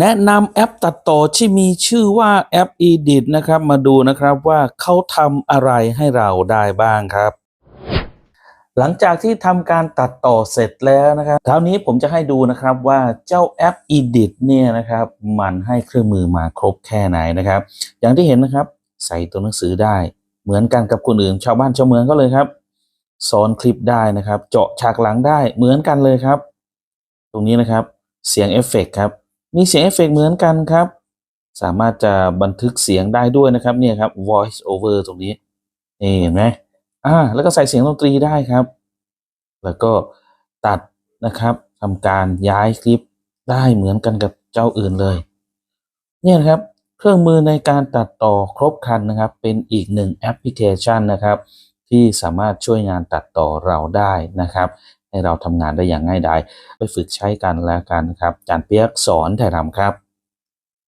แนะนำแอปตัดต่อที่มีชื่อว่าแอป Edit นะครับ มาดูนะครับว่าเขาทำอะไรให้เราได้บ้างครับ หลังจากที่ทำการตัดต่อเสร็จแล้วนะครับคราวนี้ผมจะให้ดูนะครับว่าเจ้าแอป Edit เนี่ยนะครับมันให้เครื่องมือมาครบแค่ไหนนะครับ อย่างที่เห็นนะครับใส่ตัวหนังสือได้เหมือนกันกับคนอื่น ชาวบ้านชาวเมืองก็เลยครับซ้อนคลิปได้นะครับ เจาะฉากหลังได้เหมือนกันเลยครับ ตรงนี้นะครับเสียงเอฟเฟกต์ครับ มีเสียงเอฟเฟกต์เหมือนกันครับ สามารถจะบันทึกเสียงได้ด้วยนะครับเนี่ยครับ voice over ตรงนี้นี่เห็นไหมอ่าแล้วก็ใส่เสียงดนตรีได้ครับ แล้วก็ตัดนะครับทำการย้ายคลิปได้เหมือนกันกับเจ้าอื่นเลย เนี่ยนะครับเครื่องมือในการตัดต่อครบครันนะครับ เป็นอีกหนึ่งแอปพลิเคชันนะครับ ที่สามารถช่วยงานตัดต่อเราได้นะครับ ให้เราทำงานได้อย่างง่ายดายไปฝึกใช้กันแล้วกันครับอาจารย์เปียกสอนถ่ายทำครับ